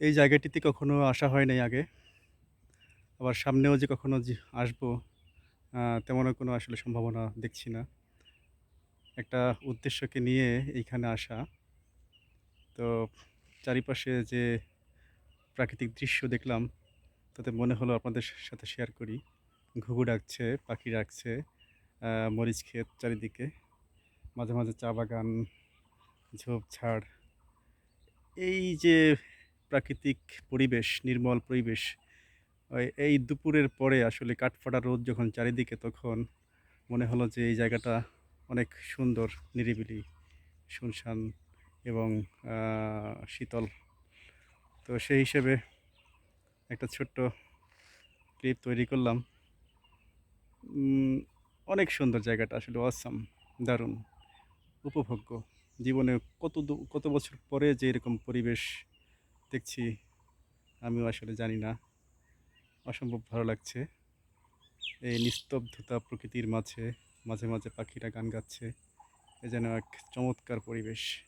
এই জায়গাটিতে কখনো আসা হয় নাই আগে। আবার সামনেও যে কখনো আসব তেমনও কোনো আসলে সম্ভাবনা দেখছি না। একটা উদ্দেশ্যকে নিয়ে এইখানে আসা। তো চারিপাশে যে প্রাকৃতিক দৃশ্য দেখলাম, তাতে মনে হলো আপনাদের সাথে শেয়ার করি। ঘুঘু ডাকছে, পাখি ডাকছে, মরিচ ক্ষেত চারিদিকে। মাঝে, মাঝে চা বাগান, ঝোপঝাড়। এই যে প্রাকৃতিক পরিবেশ, নির্মল পরিবেশ, এই দুপুরের পরে আসলে কাঠফাটা রোদ যখন চারিদিকে তখন মনে হলো যে এই জায়গাটা অনেক সুন্দর, নিরিবিলি, শুনশান এবং শীতল। তো সেই হিসেবে একটা ছোট্ট ক্লিপ তৈরি করলাম। অনেক সুন্দর জায়গাটা আসলে অসাম, দারুণ, উপভোগ্য। জীবনে কত কত বছর পরে যে এরকম পরিবেশ দেখছি, আমিও আসলে জানি না। অসম্ভব ভালো লাগছে। এই নিস্তব্ধতা প্রকৃতির মাঝে, মাঝে, মাঝে পাখিরা গান গাচ্ছে। এ যেন এক চমৎকার পরিবেশ।